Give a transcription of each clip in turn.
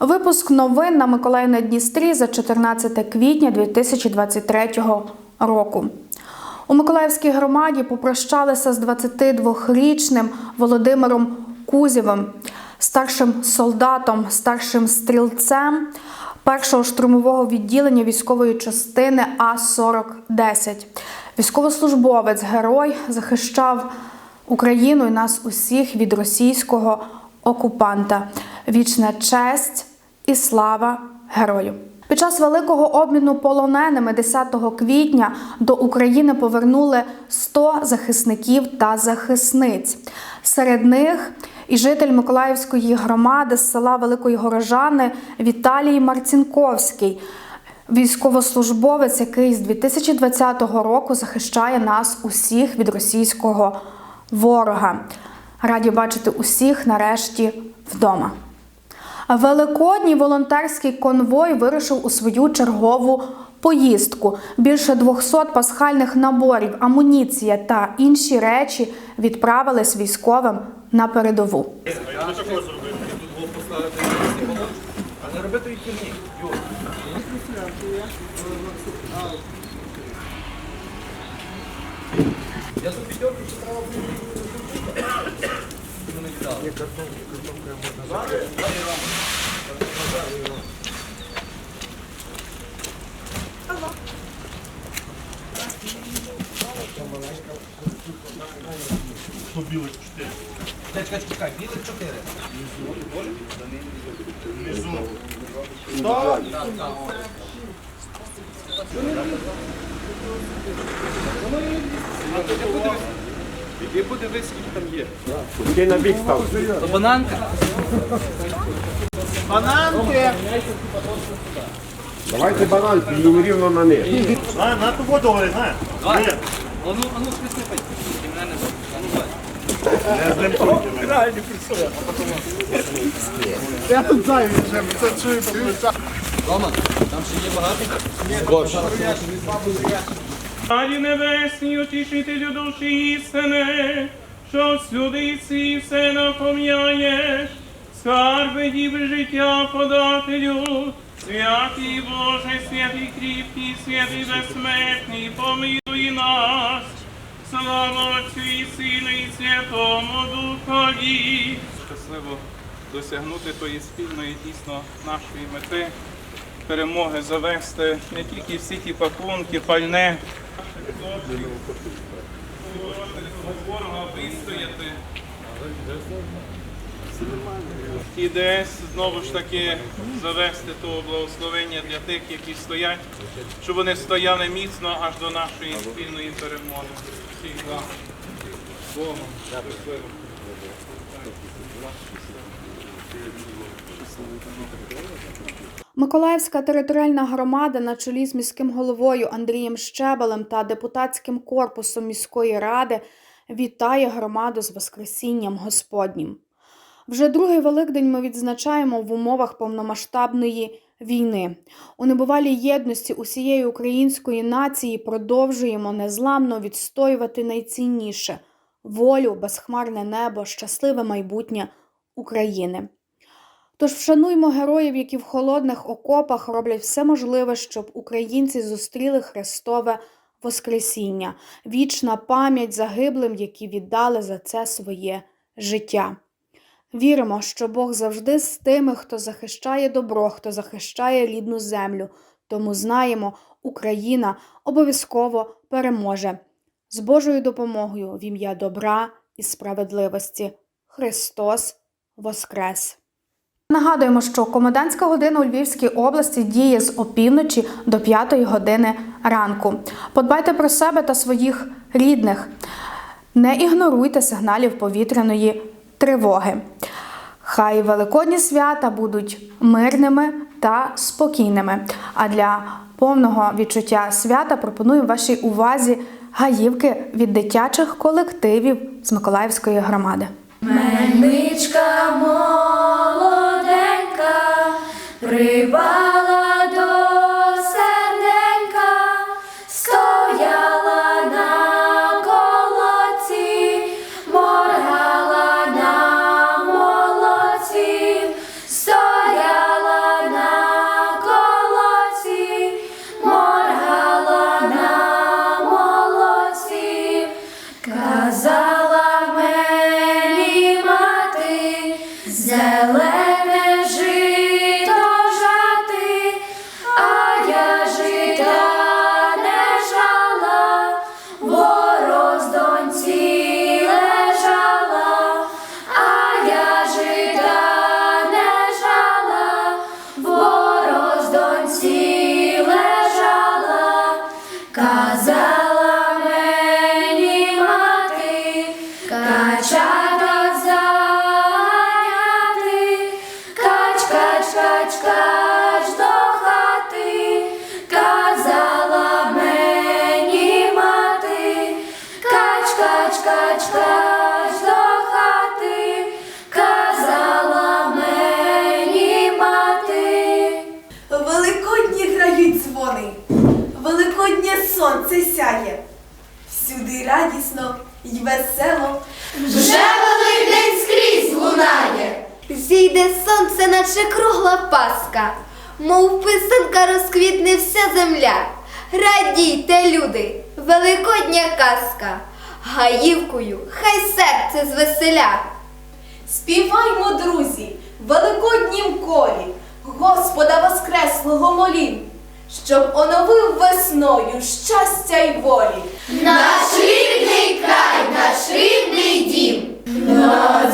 Випуск новин на Миколаївна Дністрі за 14 квітня 2023 року. У Миколаївській громаді попрощалися з 22-річним Володимиром Кузєвим, старшим солдатом, старшим стрільцем першого штурмового відділення військової частини А-4010. Військовослужбовець, герой захищав Україну і нас усіх від російського окупанта. Вічна честь і слава герою. Під час великого обміну полоненими 10 квітня до України повернули 100 захисників та захисниць. Серед них і житель Миколаївської громади з села Великої Горожани Віталій Марцінковський, військовослужбовець, який з 2020 року захищає нас усіх від російського ворога. Раді бачити усіх нарешті вдома. Великодній волонтерський конвой вирушив у свою чергову поїздку. Більше 200 пасхальних наборів, амуніція та інші речі відправились військовим на передову. Не робити їх херні. Юр. Я за п'ятерку ще треба Ну, не віддали. Чекай, чекай, чекай, білих чотири. Іди подивись, скільки там є. Ти на бік став. То бананка. Давайте банан, піднімемо рівно на них. На, на ту воду говори, на. Давай. Ану, ану, скрипай. І мене не Ану. Я з ним трохи. Реальні Я тут знаю, вже це чую по там ще є багато. Царі небесні, утішителю душі істини, що всюди і все наповняєш, скарби діб життя подателю, святий Боже, святий кріпкий, святий безсмертний, помилуй нас, слава Отцю і Сину і Святому Духові. Щасливо досягнути тої спільної дійсно нашої мети перемоги завести не тільки всі ті пакунки, пальне, ворога вистояти. І десь знову ж таки завести того благословення для тих, які стоять, щоб вони стояли міцно аж до нашої спільної перемоги. Всіх вам. Богом. Миколаївська територіальна громада на чолі з міським головою Андрієм Щебелем та депутатським корпусом міської ради вітає громаду з Воскресінням Господнім. Вже другий Великдень ми відзначаємо в умовах повномасштабної війни. У небувалій єдності усієї української нації продовжуємо незламно відстоювати найцінніше волю, безхмарне небо, щасливе майбутнє України. Тож вшануймо героїв, які в холодних окопах роблять все можливе, щоб українці зустріли Христове Воскресіння, вічна пам'ять загиблим, які віддали за це своє життя. Віримо, що Бог завжди з тими, хто захищає добро, хто захищає рідну землю. Тому знаємо, Україна обов'язково переможе з Божою допомогою в ім'я добра і справедливості. Христос Воскрес! Нагадуємо, що комендантська година у Львівській області діє з опівночі до 5 години ранку. Подбайте про себе та своїх рідних. Не ігноруйте сигналів повітряної тривоги. Хай великодні свята будуть мирними та спокійними. А для повного відчуття свята пропоную вашій увазі гаївки від дитячих колективів з Миколаївської громади. Мельничка Everybody. Сонце сяє. Всюди радісно й весело. Вже Великдень скрізь лунає. Зійде сонце, наче кругла паска, мов писанка розквітне вся земля. Радійте, люди, великодня казка, гаївкою хай серце звеселя. Співаймо, друзі, в великоднім колі, Господа Воскреслого молім, щоб оновив весною щастя й волі. Наш рідний край, наш рідний дім. На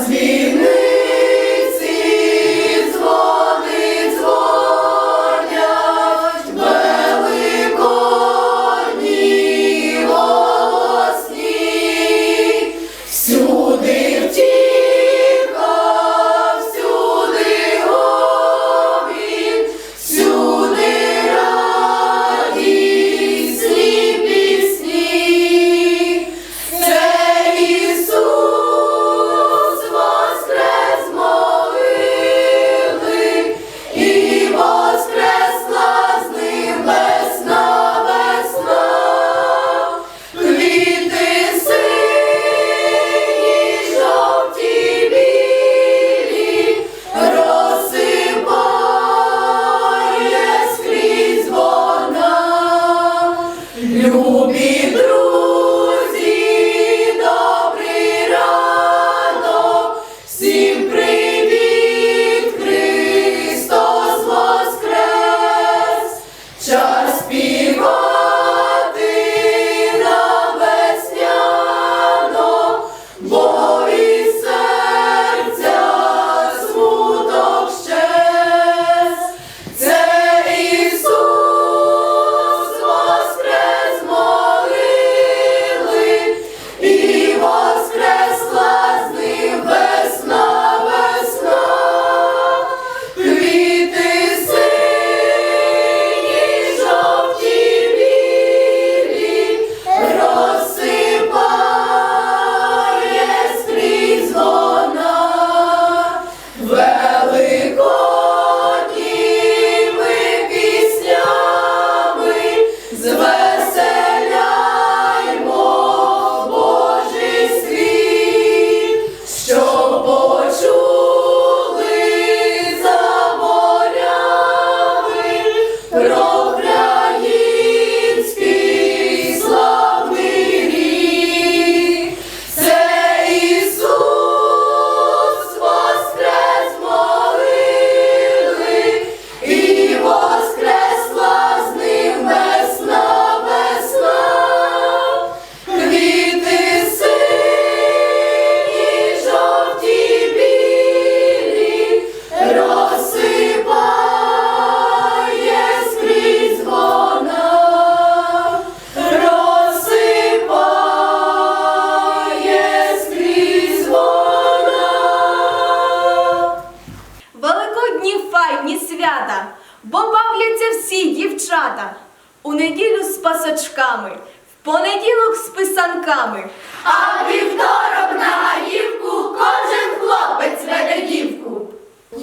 пасочками, в понеділок з писанками. А в вівторок на гаївку кожен хлопець веде дівку.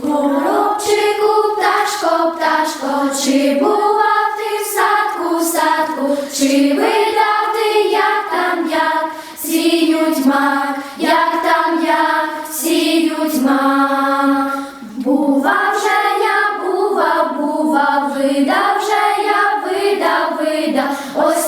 Горобчику, пташко, пташко, чи бував ти в садку, в садку, чи видав ти, як там, як сіють мак, як там, як сіють мак. Бував же я, бував, бував, видав же я, видав, видав, ось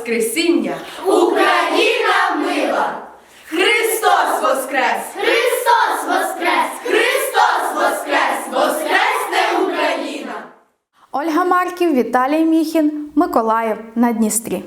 Воскресіння! Україна мила! Христос Воскрес! Христос Воскрес! Христос Воскрес! Воскресне Україна! Ольга Марків, Віталій Міхін, Миколаїв на Дністрі.